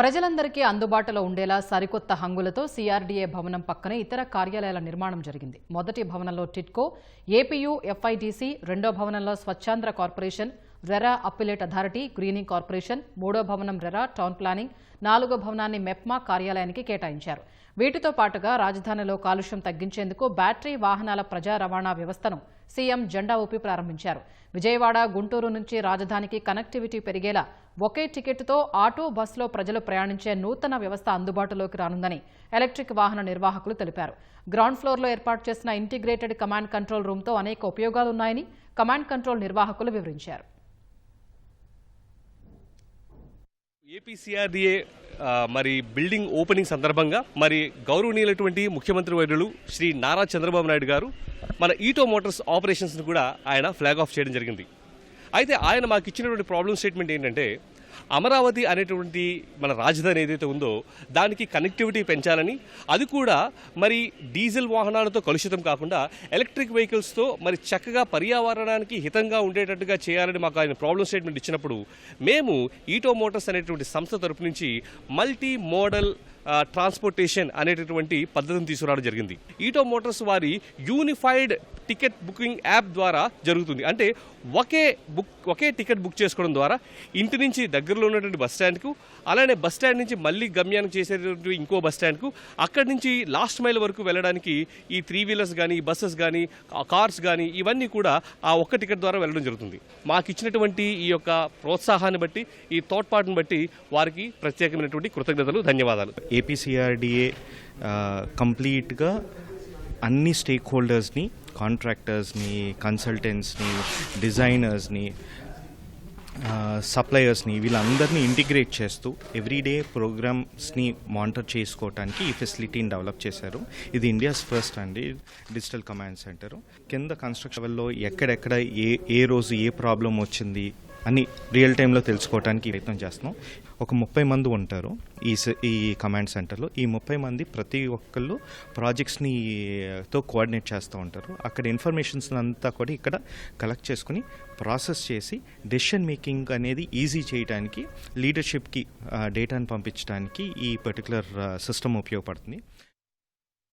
ప్రజలందరికీ అందుబాటులో ఉండేలా సరికొత్త హంగులతో సిఆర్డీఏ భవనం పక్కనే ఇతర కార్యాలయాల నిర్మాణం జరిగింది. మొదటి భవనంలో టిట్కో ఏపీయూ ఎఫ్ఐటీసీ రెండో భవనంలో Swachhandhra corporation RERA appellate authority greening corporation మూడో భవనం రెరా టౌన్ ప్లానింగ్ నాలుగో భవనాన్ని మెప్మా కార్యాలయానికి కేటాయించారు. వీటితో పాటుగా రాజధానిలో కాలుష్యం తగ్గించేందుకు బ్యాటరీ వాహనాల ప్రజా రవాణా వ్యవస్థను సీఎం జెండా ఊపి ప్రారంభించారు. విజయవాడ గుంటూరు నుంచి రాజధానికి కనెక్టివిటీ పెరిగేలా ఒకే టికెట్తో ఆటో బస్సులో ప్రజలు ప్రయాణించే నూతన వ్యవస్థ అందుబాటులోకి రానుందని ఎలక్ట్రిక్ వాహన నిర్వాహకులు తెలిపారు. గ్రౌండ్ ఫ్లోర్లో ఏర్పాటు చేసిన ఇంటిగ్రేటెడ్ కమాండ్ కంట్రోల్ రూమ్తో అనేక ఉపయోగాలున్నాయని కమాండ్ కంట్రోల్ నిర్వాహకులు వివరించారు. ఏపీసీఆర్డీఏ మరి బిల్డింగ్ ఓపెనింగ్ సందర్భంగా మరి గౌరవనీయులైనటువంటి ముఖ్యమంత్రి వైద్యులు శ్రీ నారా చంద్రబాబు నాయుడు గారు మన ఈటో మోటార్స్ ఆపరేషన్స్ను కూడా ఆయన ఫ్లాగ్ ఆఫ్ చేయడం జరిగింది. అయితే ఆయన మాకు ఇచ్చినటువంటి ప్రాబ్లం స్టేట్మెంట్ ఏంటంటే అమరావతి అనేటువంటి మన రాజధాని ఏదైతే ఉందో దానికి కనెక్టివిటీ పెంచాలని అది కూడా మరి డీజిల్ వాహనాలతో కలుషితం కాకుండా ఎలక్ట్రిక్ వెహికల్స్తో మరి చక్కగా పర్యావరణానికి హితంగా ఉండేటట్టుగా చేయాలని మాకు ఆయన ప్రాబ్లం స్టేట్మెంట్ ఇచ్చినప్పుడు మేము ఈటో మోటార్స్ అనేటువంటి సంస్థ తరపు నుంచి మల్టీ మోడల్ ట్రాన్స్పోర్టేషన్ అనేటటువంటి పద్ధతిని తీసుకురావడం జరిగింది. ఈటో మోటార్స్ వారి యూనిఫైడ్ టికెట్ బుకింగ్ యాప్ ద్వారా జరుగుతుంది. అంటే ఒకే బుక్ ఒకే టికెట్ బుక్ చేసుకోవడం ద్వారా ఇంటి నుంచి దగ్గరలో ఉన్నటువంటి బస్ స్టాండ్కు అలానే బస్ స్టాండ్ నుంచి మళ్ళీ గమ్యానికి చేసేటువంటి ఇంకో బస్ స్టాండ్కు అక్కడి నుంచి లాస్ట్ మైల్ వరకు వెళ్ళడానికి ఈ త్రీ వీలర్స్ కానీ బస్సెస్ కానీ కార్స్ కానీ ఇవన్నీ కూడా ఆ ఒక్క టికెట్ ద్వారా వెళ్ళడం జరుగుతుంది. మాకు ఇచ్చినటువంటి ఈ యొక్క ప్రోత్సాహాన్ని బట్టి ఈ తోడ్పాటును బట్టి వారికి ప్రత్యేకమైనటువంటి కృతజ్ఞతలు ధన్యవాదాలు. ఏపీసీఆర్డీఏ కంప్లీట్గా అన్ని స్టేక్ హోల్డర్స్ని కాంట్రాక్టర్స్ని కన్సల్టెంట్స్ని డిజైనర్స్ని సప్లయర్స్ని వీళ్ళందరినీ ఇంటిగ్రేట్ చేస్తూ ఎవ్రీడే ప్రోగ్రామ్స్ని మానిటర్ చేసుకోవటానికి ఈ ఫెసిలిటీని డెవలప్ చేశారు. ఇది ఇండియాస్ ఫస్ట్ అండి డిజిటల్ కమాండ్ సెంటర్ కింద కన్స్ట్రక్షన్ లెవెల్లో ఎక్కడెక్కడ ఏ ఏ రోజు ఏ ప్రాబ్లం వచ్చింది అని రియల్ టైంలో తెలుసుకోవడానికి ప్రయత్నం చేస్తున్నాం. ఒక ముప్పై మంది ఉంటారు ఈ స- ఈ కమాండ్ సెంటర్లో ఈ ముప్పై మంది ప్రతి ఒక్కళ్ళు ప్రాజెక్ట్స్ని తో కోఆర్డినేట్ చేస్తూ ఉంటారు. అక్కడ ఇన్ఫర్మేషన్స్ అంతా కూడా ఇక్కడ కలెక్ట్ చేసుకుని ప్రాసెస్ చేసి డెసిషన్ మేకింగ్ అనేది ఈజీ చేయడానికి లీడర్షిప్కి డేటాను పంపించడానికి ఈ పర్టికులర్ సిస్టమ్ ఉపయోగపడుతుంది.